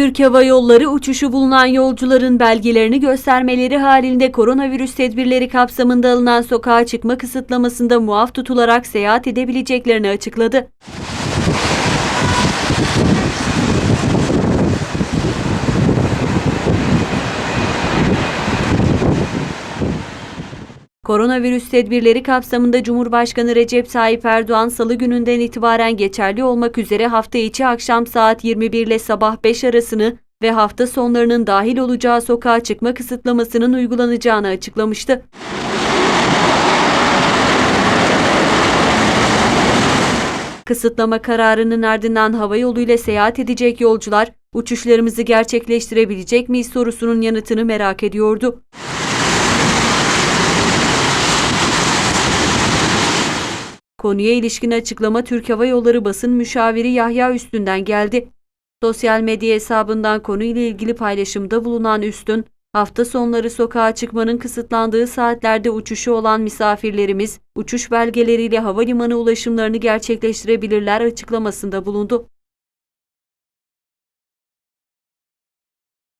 Türk Hava Yolları uçuşu bulunan yolcuların belgelerini göstermeleri halinde koronavirüs tedbirleri kapsamında alınan sokağa çıkma kısıtlamasında muaf tutularak seyahat edebileceklerini açıkladı. Koronavirüs tedbirleri kapsamında Cumhurbaşkanı Recep Tayyip Erdoğan salı gününden itibaren geçerli olmak üzere hafta içi akşam saat 21 ile sabah 5 arasını ve hafta sonlarının dahil olacağı sokağa çıkma kısıtlamasının uygulanacağını açıklamıştı. Kısıtlama kararının ardından hava yoluyla seyahat edecek yolcular uçuşlarımızı gerçekleştirebilecek miyiz sorusunun yanıtını merak ediyordu. Konuya ilişkin açıklama Türk Hava Yolları basın müşaviri Yahya Üstün'den geldi. Sosyal medya hesabından konuyla ilgili paylaşımda bulunan Üstün, hafta sonları sokağa çıkmanın kısıtlandığı saatlerde uçuşu olan misafirlerimiz uçuş belgeleriyle havalimanı ulaşımlarını gerçekleştirebilirler açıklamasında bulundu.